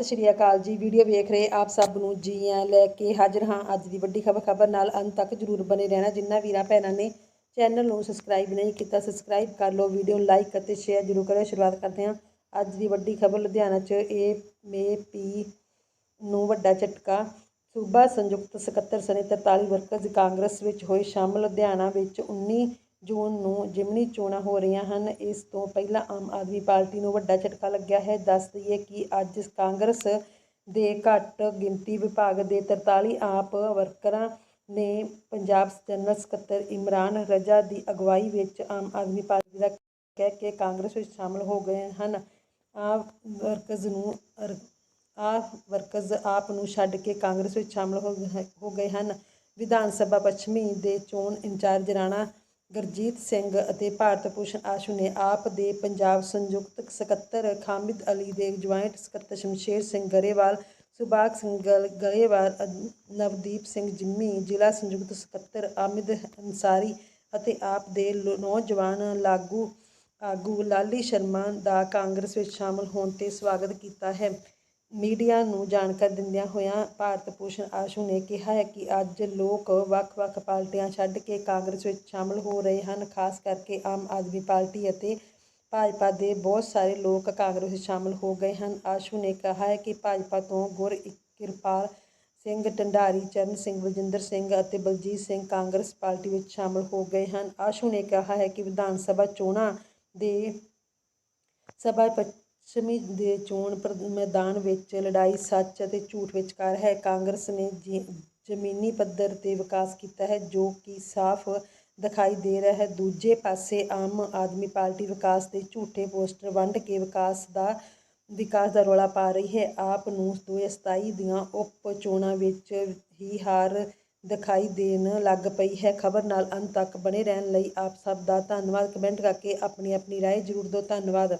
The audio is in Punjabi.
ਸਤਿ ਸ਼੍ਰੀ ਅਕਾਲ ਜੀ। ਵੀਡੀਓ ਵੇਖ ਰਹੇ ਆਪ ਸਭ ਨੂੰ ਜੀ ਆਇਆਂ ਲੈ ਕੇ ਹਾਜ਼ਰ ਹਾਂ ਅੱਜ ਦੀ ਵੱਡੀ ਖਬਰ। ਖਬਰ ਨਾਲ ਅੰਤ ਤੱਕ ਜਰੂਰ ਬਨੇ ਰਹਿਣਾ। ਜਿੰਨਾ ਵੀਰਾਂ ਭੈਣਾਂ ਨੇ ਚੈਨਲ ਨੂੰ ਸਬਸਕ੍ਰਾਈਬ ਨਹੀਂ ਕੀਤਾ ਸਬਸਕ੍ਰਾਈਬ ਕਰ ਲਓ। ਵੀਡੀਓ ਲਾਈਕ ਅਤੇ ਸ਼ੇਅਰ ਜਰੂਰ ਕਰਿਓ। ਸ਼ੁਰੂਆਤ ਕਰਦੇ ਹਾਂ ਅੱਜ ਦੀ ਵੱਡੀ ਖਬਰ ਲੁਧਿਆਣਾ 'ਚ। ਏ ਮੇ ਪੀ ਨੂੰ ਵੱਡਾ ਝਟਕਾ। ਸੂਬਾ ਸੰਯੁਕਤ ਸਕੱਤਰ ਸਣੇ 43 ਵਰਕਰਜ਼ ਕਾਂਗਰਸ ਵਿੱਚ ਹੋਏ ਸ਼ਾਮਲ ਲੁਧਿਆਣਾ ਵਿੱਚ 19 ਜੂਨ ਨੂੰ ਜਿਮਨੀ ਚੋਣਾਂ ਹੋ ਰਹੀਆਂ ਹਨ, ਇਸ ਤੋਂ ਪਹਿਲਾਂ ਆਮ ਆਦਮੀ ਪਾਰਟੀ ਨੂੰ ਵੱਡਾ ਝਟਕਾ ਲੱਗਿਆ ਹੈ। ਦੱਸ ਦਈਏ ਕਿ ਅੱਜ ਕਾਂਗਰਸ ਦੇ ਘੱਟ ਗਿਣਤੀ ਵਿਭਾਗ ਦੇ 43 ਆਪ ਵਰਕਰਾਂ ਨੇ ਪੰਜਾਬ ਜਨਰਲ ਸਕੱਤਰ ਇਮਰਾਨ ਰਜ਼ਾ ਦੀ ਅਗਵਾਈ ਵਿੱਚ ਆਮ ਆਦਮੀ ਪਾਰਟੀ ਦਾ ਕਹਿ ਕੇ ਕਾਂਗਰਸ ਵਿੱਚ ਸ਼ਾਮਲ ਹੋ ਗਏ ਹਨ। ਆਪ ਵਰਕਰਜ਼ ਨੂੰ ਅਰ- ਆਪ ਵਰਕਰਜ਼ ਆਪ ਨੂੰ ਛੱਡ ਕੇ ਕਾਂਗਰਸ ਵਿੱਚ ਸ਼ਾਮਲ ਹੋ ਗਏ ਹਨ। ਵਿਧਾਨ ਸਭਾ ਪੱਛਮੀ ਦੇ ਚੋਣ ਇੰਚਾਰਜ ਰਾਣਾ ਗੁਰਜੀਤ ਸਿੰਘ ਅਤੇ ਭਾਰਤ ਭੂਸ਼ਣ ਆਸ਼ੂ ਨੇ ਆਪ ਦੇ ਪੰਜਾਬ ਸੰਯੁਕਤ ਸਕੱਤਰ ਖਾਮਿਦ ਅਲੀ ਦੇ ਜੁਆਇੰਟ ਸਕੱਤਰ ਸ਼ਮਸ਼ੇਰ ਸਿੰਘ ਗਰੇਵਾਲ, ਸੁਭਾਗ ਸਿੰਘ ਗਲ- ਗਰੇਵਾਲ, ਅ- ਨਵਦੀਪ ਸਿੰਘ ਜਿੰਮੀ, ਜ਼ਿਲ੍ਹਾ ਸੰਯੁਕਤ ਸਕੱਤਰ ਆਮਿਦ ਅੰਸਾਰੀ ਅਤੇ ਆਪ ਦੇ ਲੋ- ਨੌਜਵਾਨ ਲਾਗੂ, ਆਗੂ ਲਾਲੀ ਸ਼ਰਮਾ ਦਾ ਕਾਂਗਰਸ ਵਿੱਚ ਸ਼ਾਮਲ ਹੋਣ ਤੇ ਸਵਾਗਤ ਕੀਤਾ ਹੈ। ਮੀਡੀਆ ਨੂੰ ਜਾਣਕਾਰੀ ਦਿੰਦਿਆਂ ਹੋਇਆਂ ਭਾਰਤ ਭੂਸ਼ਣ ਆਸ਼ੂ ਨੇ ਕਿਹਾ ਹੈ ਕਿ ਅੱਜ ਲੋਕ ਵੱਖ-ਵੱਖ ਪਾਰਟੀਆਂ ਛੱਡ ਕੇ ਕਾਂਗਰਸ ਵਿੱਚ ਸ਼ਾਮਲ ਹੋ ਰਹੇ ਹਨ, ਖਾਸ ਕਰਕੇ ਆਮ ਆਦਮੀ ਪਾਰਟੀ ਅਤੇ ਭਾਜਪਾ ਦੇ ਬਹੁਤ ਸਾਰੇ ਲੋਕ ਕਾਂਗਰਸ ਵਿੱਚ ਸ਼ਾਮਲ ਹੋ ਗਏ ਹਨ। ਆਸ਼ੂ ਨੇ ਕਿਹਾ ਹੈ ਕਿ ਭਾਜਪਾ ਤੋਂ ਗੁਰ ਕਿਰਪਾਲ ਸਿੰਘ ਢੰਡਾਰੀ ਚਰਨ ਸਿੰਘ, ਬਲਜਿੰਦਰ ਸਿੰਘ ਅਤੇ ਬਲਜੀਤ ਸਿੰਘ ਕਾਂਗਰਸ ਪਾਰਟੀ ਵਿੱਚ ਸ਼ਾਮਲ ਹੋ ਗਏ ਹਨ। ਆਸ਼ੂ ਨੇ ਕਿਹਾ ਹੈ ਕਿ ਵਿਧਾਨ ਸਭਾ ਚੋਣਾਂ ਦੇ ਸਭਾ ਪੱਛਮੀ ਦੇ ਚੋਣ ਪ੍ਰ- ਮੈਦਾਨ ਵਿੱਚ ਲੜਾਈ ਸੱਚ ਅਤੇ ਝੂਠ ਵਿਚਕਾਰ ਹੈ। ਕਾਂਗਰਸ ਨੇ ਜੀ- ਜ਼ਮੀਨੀ ਪੱਧਰ ਤੇ ਵਿਕਾਸ ਕੀਤਾ ਹੈ, ਜੋ ਕਿ ਸਾਫ਼ ਦਿਖਾਈ ਦੇ ਰਿਹਾ ਹੈ। ਦੂਜੇ ਪਾਸੇ ਆਮ ਆਦਮੀ ਪਾਰਟੀ ਵਿਕਾਸ ਦੇ ਝੂਠੇ ਪੋਸਟਰ ਵੰਡ ਕੇ ਵਿਕਾਸ ਦਾ ਵਿਕਾਸ ਦਾ ਰੌਲਾ ਪਾ ਰਹੀ ਹੈ। ਆਪ ਨੂੰ 2027 ਦੀਆਂ ਉਪ ਚੋਣਾਂ ਵਿੱਚ ਹੀ ਹਾਰ ਦਿਖਾਈ ਦੇਣ ਲੱਗ ਪਈ ਹੈ। ਖਬਰ ਨਾਲ ਅੰਤ ਤੱਕ ਬਣੇ ਰਹਿਣ ਲਈ ਆਪ ਸਭ ਦਾ ਧੰਨਵਾਦ। ਕਮੈਂਟ ਕਰਕੇ ਆਪਣੀ ਆਪਣੀ ਰਾਏ ਜ਼ਰੂਰ ਦਿਓ। ਧੰਨਵਾਦ।